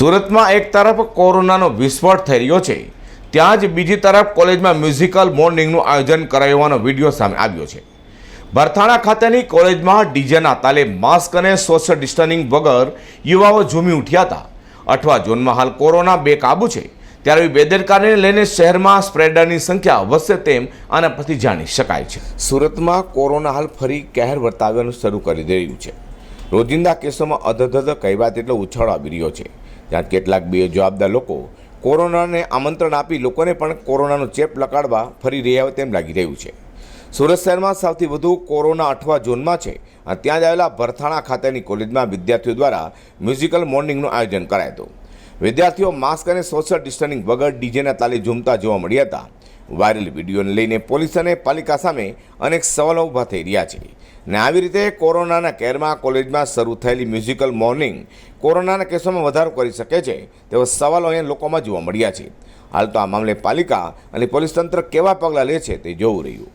સુરતમાં એક તરફ કોરોનાનો વિસ્ફોટ થઈ રહ્યો છે, ત્યાં જ બીજી તરફ કોલેજમાં મ્યુઝિકલ મોર્નિંગનું આયોજન કરાયું વીડિયો સામે આવ્યો છે. ભરથાણા ખાતેની કોલેજમાં ડીજેના તાલે માસ્ક અને સોશિયલ ડિસ્ટન્સિંગ વગર યુવાઓ ઝૂમી ઉઠ્યા હતા. અઠવા ઝોનમાં હાલ કોરોના બેકાબુ છે, ત્યારે બેદરકારીને લઈને શહેરમાં સ્પ્રેડરની સંખ્યા વધશે તેમ આના પરથી જાણી શકાય છે. સુરતમાં કોરોના હાલ ફરી કહેર વર્તાવવાનું શરૂ કરી રહ્યું છે. રોજિંદા કેસોમાં અધધધ કહેવાત એટલો ઉછાળો આવી રહ્યો છે. ત્યાં કેટલાક બે જવાબદાર લોકો કોરોનાને આમંત્રણ આપી લોકોને પણ કોરોનાનો ચેપ લગાડવા ફરી રહ્યા હોય તેમ લાગી રહ્યું છે. સુરત શહેરમાં સૌથી વધુ કોરોના અઠવા ઝોનમાં છે. અને ત્યાં જ આવેલા ભરથાણા ખાતેની કોલેજમાં વિદ્યાર્થીઓ દ્વારા મ્યુઝિકલ મોર્નિંગનું આયોજન કરાયું હતું. વિદ્યાર્થીઓ માસ્ક અને સોશિયલ ડિસ્ટન્સિંગ વગર ડીજેના તાલે ઝૂમતા જોવા મળ્યા હતા. વાયરલ વિડીયોને લઈને પોલીસ અને પાલિકા સામે અનેક સવાલો ઊભા થઈ રહ્યા છે. ને આવી રીતે કોરોનાના કેરમાં કોલેજમાં શરૂ થયેલી મ્યુઝિકલ મોર્નિંગ કોરોનાના કેસોમાં વધારો કરી શકે છે તેવા સવાલો અહીંયા લોકોમાં જોવા મળ્યા છે. હાલ તો આ મામલે પાલિકા અને પોલીસ તંત્ર કેવા પગલાં લે છે તે જોવું રહ્યું.